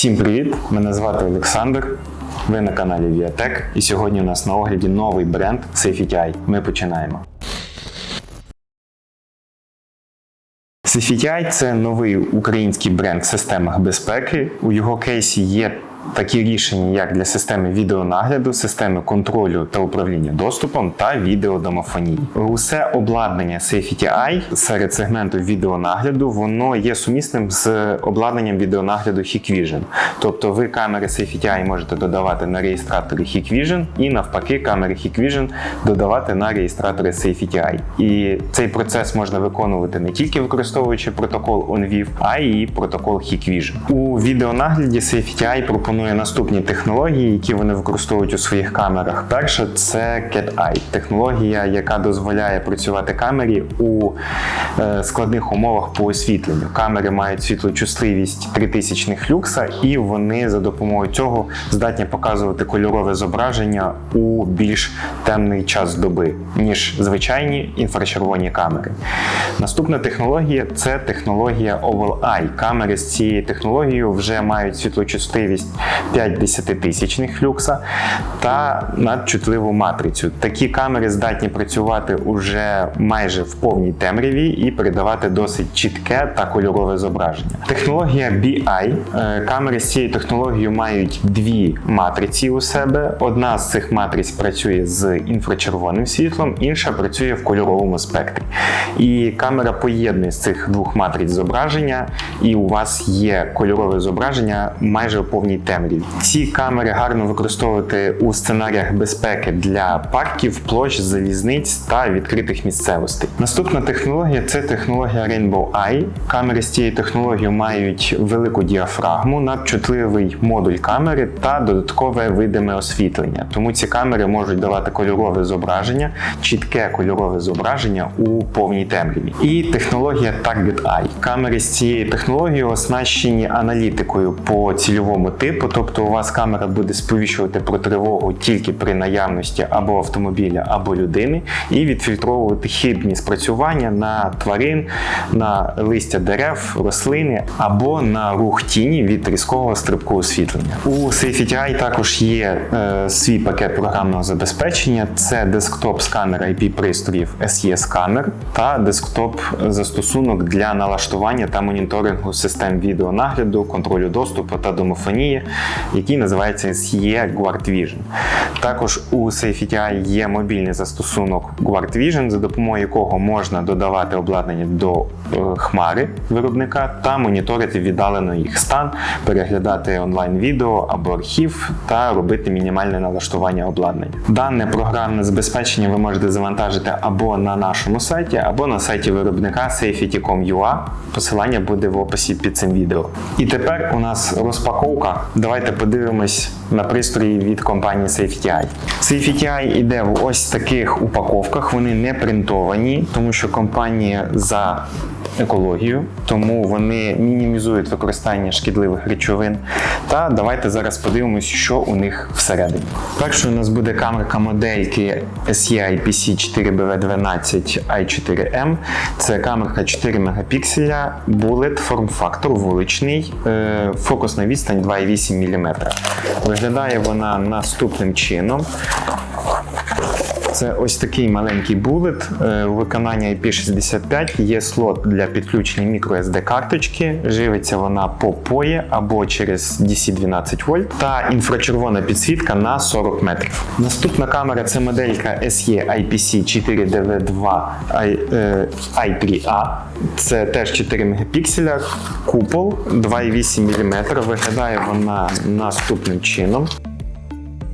Всім привіт! Мене звати Олександр. Ви на каналі Viatech. І сьогодні у нас на огляді новий бренд SafetyEye. Ми починаємо. SafetyEye – це новий український бренд в системах безпеки. У його кейсі є такі рішення, як для системи відеонагляду, системи контролю та управління доступом та відеодомофонії. Усе обладнання SafetyEye серед сегменту відеонагляду воно є сумісним з обладнанням відеонагляду Hikvision. Тобто ви камери SafetyEye можете додавати на реєстратори Hikvision і навпаки камери Hikvision додавати на реєстратори SafetyEye. І цей процес можна виконувати не тільки використовуючи протокол OnVIF, а й протокол Hikvision. У відеонагляді SafetyEye пропонує наступні технології, які вони використовують у своїх камерах. Перша це Cat-Eye, технологія, яка дозволяє працювати камері у е, складних умовах по освітленню. Камери мають світлочутливість 3000 люкса, і вони за допомогою цього здатні показувати кольорове зображення у більш темний час доби, ніж звичайні інфрачервоні камери. Наступна технологія це технологія Oval Eye. Камери з цією технологією вже мають світлочутливість 5 десятитисячних люкса та надчутливу матрицю. Такі камери здатні працювати уже майже в повній темряві і передавати досить чітке та кольорове зображення. Технологія BI. Е, Камери з цією технологією мають дві матриці у себе. Одна з цих матриць працює з інфрачервоним світлом, інша працює в кольоровому спектрі. І камера поєднує з цих двох матриць зображення, і у вас є кольорове зображення майже у повній темряві. Ці камери гарно використовувати у сценаріях безпеки для парків, площ, залізниць та відкритих місцевостей. Наступна технологія це технологія Rainbow Eye. Камери з цією технологією мають велику діафрагму, надчутливий модуль камери та додаткове видиме освітлення. Тому ці камери можуть давати кольорове зображення, чітке кольорове зображення у повній темряві. І технологія Target Eye. Камери з цією технологією оснащені аналітикою по цільовому типу, тобто у вас камера буде сповіщувати про тривогу тільки при наявності або автомобіля, або людини, і відфільтровувати хибні спрацювання на тварин, на листя дерев, рослини або на рух тіні від різкого стрибку освітлення. У SafetyEye також є е, свій пакет програмного забезпечення: це десктоп сканер IP пристроїв SE сканер та десктоп застосунок для налаштування та моніторингу систем відеонагляду, контролю доступу та домофонії, який називається SE Guard Vision. Також у SafetyEye є мобільний застосунок Guard Vision, за допомогою якого можна додавати обладнання до е, хмари виробника та моніторити віддалено їх стан, переглядати онлайн-відео або архів та робити мінімальне налаштування обладнання. Дане програмне забезпечення ви можете завантажити або на нашому сайті, або на сайті виробника safety.com.ua. Посилання буде в описі під цим відео. І тепер у нас розпаковка. Давайте подивимось на пристрої від компанії SafeTI. SafeTI іде в ось таких упаковках. Вони не принтовані, тому що компанія за екологію, тому вони мінімізують використання шкідливих речовин. Та давайте зараз подивимось, що у них всередині. Першою у нас буде камерка модельки SE IPC 4BV12 i4M. Це камерка 4 мегапікселя, Bullet, форм-фактор вуличний, е, фокусна відстань 2,8 мм. Виглядає вона наступним чином. Це ось такий маленький булет е, у виконанні IP65. Є слот для підключення microSD карточки. Живиться вона по POE або через DC12 вольт та інфрачервона підсвітка на 40 метрів. Наступна камера це моделька SE IPC 4DV2 i3A. Це теж 4 мегапікселя, купол 2,8 мм. Виглядає вона наступним чином.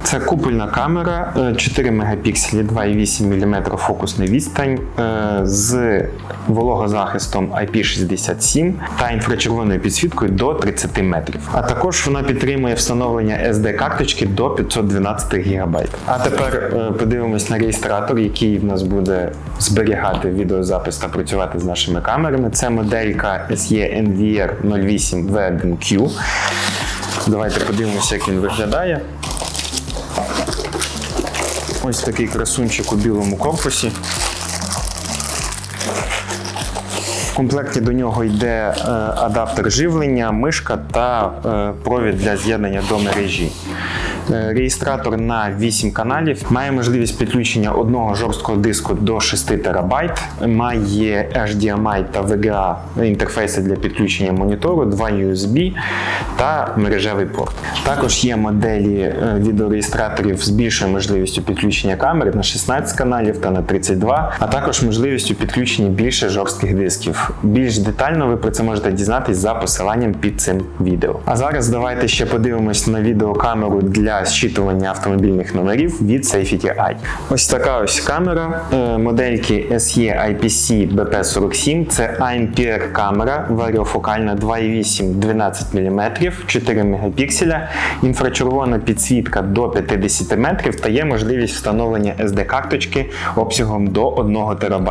Це купольна камера е, 4 мегапікселі, 2,8 мм фокусна відстань е, з вологозахистом IP67 та інфрачервоною підсвіткою до 30 метрів. А також вона підтримує встановлення SD-карточки до 512 ГБ. А тепер е, подивимось на реєстратор, який в нас буде зберігати відеозапис та працювати з нашими камерами. Це моделька SE NVR 08 V1Q. Давайте подивимося, як він виглядає. Ось такий красунчик у білому корпусі. В комплекті до нього йде е, адаптер живлення, мишка та е, провід для з'єднання до мережі. Е, Реєстратор на 8 каналів має можливість підключення одного жорсткого диску до 6 ТБ, має HDMI та VGA інтерфейси для підключення монітору, 2 USB та мережевий порт. Також є моделі е, відеореєстраторів з більшою можливістю підключення камери на 16 каналів та на 32, а також можливістю підключення більше жорстких дисків. Більш детально ви про це можете дізнатись за посиланням під цим відео. А зараз давайте ще подивимось на відеокамеру для зчитування автомобільних номерів від Safety Eye. Ось така ось камера е, модельки SE IPC BP47. Це AMPR камера варіофокальна 2,8 12 мм, 4 мегапікселя, інфрачервона підсвітка до 50 метрів та є можливість встановлення SD-карточки обсягом до 1 ТБ.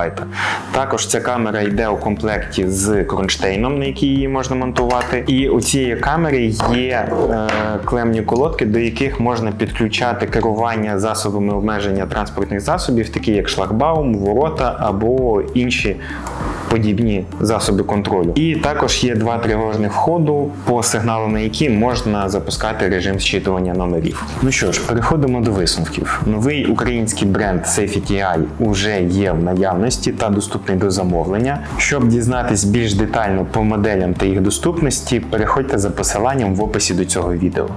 Також ця камера йде у комплекті з кронштейном, на який її можна монтувати. І у цієї камери є е, клемні колодки, до яких можна підключати керування засобами обмеження транспортних засобів, такі як шлагбаум, ворота або інші подібні засоби контролю. І також є два тривожних входу, по сигналу на які можна запускати режим зчитування номерів. Ну що ж, переходимо до висновків. Новий український бренд Safety Eye уже є в наявності та доступний до замовлення. Щоб дізнатись більш детально по моделям та їх доступності, переходьте за посиланням в описі до цього відео.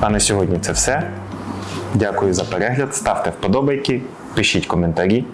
А на сьогодні це все. Дякую за перегляд, ставте вподобайки, пишіть коментарі.